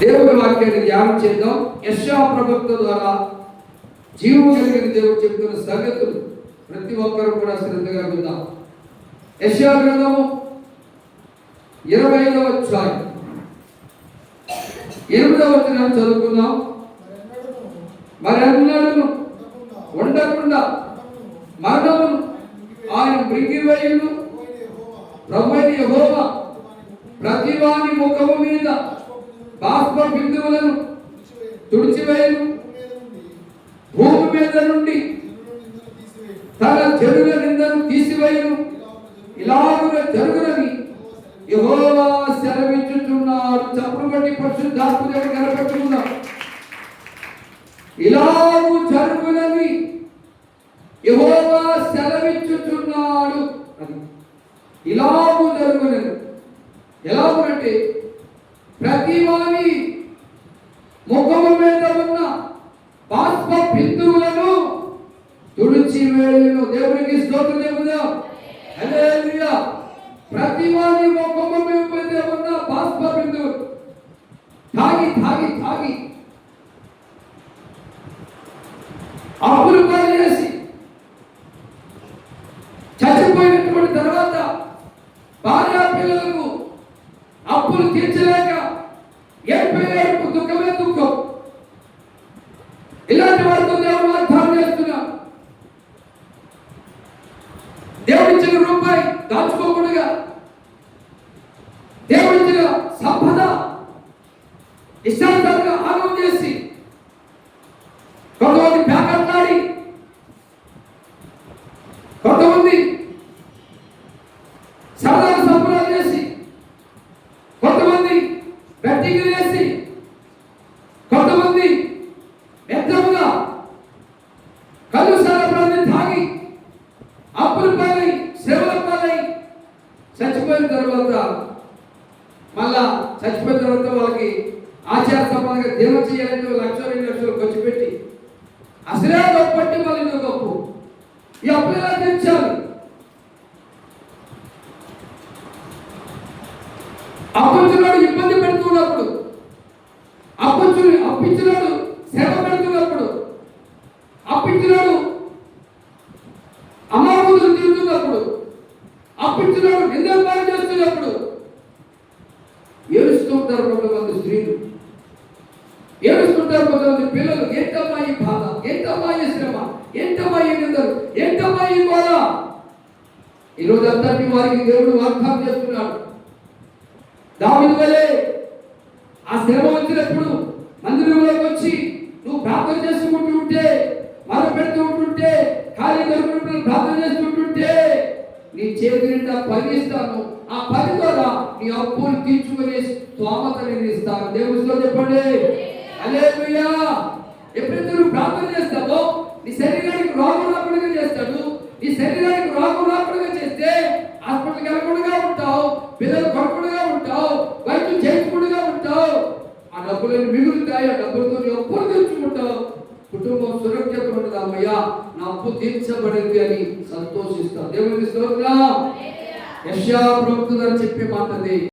దేవుని వాక్యాన్ని ధ్యానం చేద్దాం. యశా ప్రవక్త ద్వారా జీవం కలిగిన దేవుడు చెబుతున్న సంగతులు ప్రతి ఒక్కరు కూడా శ్రద్ధగా విందాం. యశా గ్రంథము ఇరవై అధ్యాయం. ఎనిమిదవ వచనం చదువుకుందాం. మరెన్నడను ఉండకుండా మరణము ఆయన మృగివేయును ప్రభుని యెహోవా ప్రతివాని ముఖము మీద బాష్ప బిందువులను తుడిచివేయను. భూమి మీద నుండి తన చెరువుల నిందను తీసివేయను. ఇలాగున జరుగునని యహోవా సెలవిచ్చుచున్నాడు. చప్పుడు బట్టి పరిశుద్ధాత్మ దగ్గర కనపెట్టుకున్నాం ఇలాగు జరుగునని యహోవా సెలవిచ్చుచున్నాడు. అది ఇలాగు జరుగునని ఎలాగునంటే ప్రతి వారి ముఖము మీద ఉన్న బాష్ప బిందువులను తుడిచి వేయును దేవునికి స్తోత్రం చెబుదాం. ప్రతి వారి ముఖము మీద ఉన్న బాష్ప బిందువు. తాగి తాగి తాగి. అప్పులు పాలు చేసి చచ్చిపోయినటువంటి తర్వాత భార్య పిల్లలకు ఇచ్చిన రూపాయి దాచుకోకుండా దేవుడిచ్చిన సంపద ఇష్టానుసారంగా ఆగం చేసి కొంతమంది పేకట్లాడి కొంతమంది సరదాగా సంపదాలు చేసి కొంతమంది బెట్టింగ్ చేసి కొంతమంది వ్యర్థముగా కలుసు సరఫరాన్ని తాగి అప్పుల పాలై శ్రమల పాలై చచ్చిపోయిన తర్వాత మళ్ళా చచ్చిపోయిన తర్వాత వాళ్ళకి ఆచార సంపాదనగా దేవ చేయాలని లక్ష రెండు లక్షలు ఖర్చు పెట్టి అసలే గొప్పట్టి మళ్ళీ నువ్వు గొప్ప ఈ అప్పులు ఎలా తీర్చాలి? అప్పించినాడు ఇబ్బంది పెడుతున్నప్పుడు అప్పచ్చు అప్పించినాడు సేవ పెడుతున్నప్పుడు అప్పించినాడు అమాబుద్ధులు తిరుగుతున్నప్పుడు అప్పించినాడు నిందలు చేస్తున్నప్పుడు ఏడుస్తుంటారు కొంతమంది పిల్లలు ఎంతమ్మా ఈ బాధ ఎంతమ్మా ఈ శ్రమ ఎంతమ్మా ఈ నిందలు ఎంతమ్మా ఈ బాధ. ఈరోజు అందరినీ వారికి దేవుడు వాగ్దానం చేస్తున్నాడు. దావిది వలే ఆ శ్రమ వచ్చినప్పుడు మందిరంలోకి వచ్చి నువ్వు ప్రార్థన చేసుకుంటూ ఉంటే మొర పెడుతూ ఉంటుంటే ఖాళీ దొరుకుతుంటే ప్రార్థన చేసుకుంటుంటే నీ చేతి నిండా పని ఇస్తాను. ఆ పని ద్వారా నీ అప్పులు తీర్చుకునే స్తోమత నేను ఇస్తాను. దేవుడితో చెప్పండి. అలేలుయా ఎప్పుడైతే నువ్వు ప్రార్థన చేస్తావో నీ శరీరానికి రోగం రాకుండా చేస్తాడు. నీ శరీరానికి రోగం రాకుండా చేస్తే హాస్పిటల్కి వెళ్ళకుండా ఉంటావు పిల్లలు కొడకుండా ఉంటావు వైద్యం చేయకుండా ఉంటావు. ఆ డబ్బులను మిగులుతాయి ఆ డబ్బులతో నీ అప్పులు తీర్చుకుంటావు? కుటుంబం సురక్షిత ఉండదు అమ్మయ్యా? నా అప్పు తీర్చబడింది అని సంతోషిస్తావు దేవునికి స్తోత్రం. యశా ప్రవక్త గారు చెప్పే మాట అది